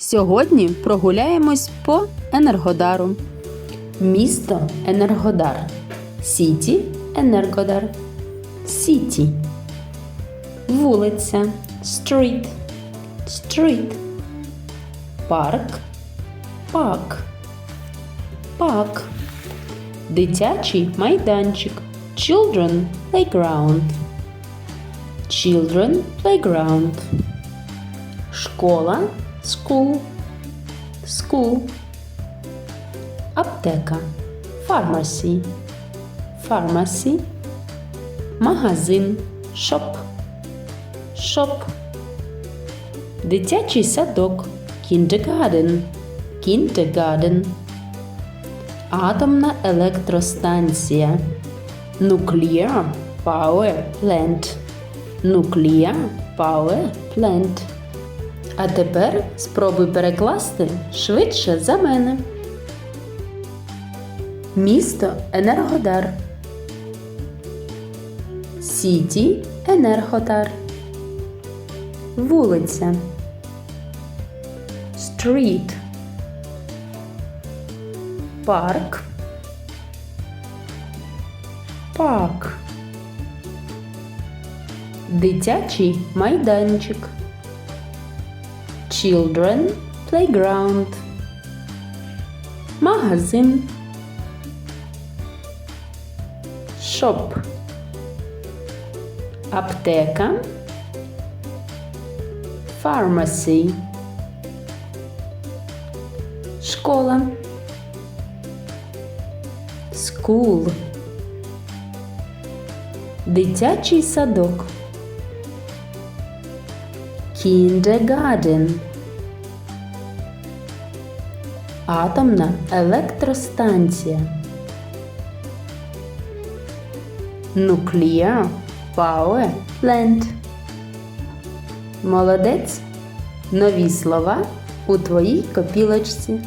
Сьогодні прогуляємось по Енергодару. Місто Енергодар. Сіті Енергодар. Сіті. Вулиця. Стріт. Стріт. Парк. Пак. Пак. Дитячий майданчик. Children playground. Children playground. Школа school. School. Аптека. Pharmacy. Pharmacy. Магазин. Shop. Shop. Дитячий садок. Kindergarten. Kindergarten. Атомна електростанція. Nuclear Power Plant. Nuclear Power Plant. А тепер спробуй перекласти швидше за мене. Місто Енергодар. Сіті Енергодар. Вулиця. Стріт. Парк. Парк. Дитячий майданчик. Children playground. Магазин. Shop. Аптека. Pharmacy. Школа. School. Дитячий садок. Kindergarten. Атомна електростанція. Nuclear Power Plant. Молодець. Нові слова у твоїй копілочці.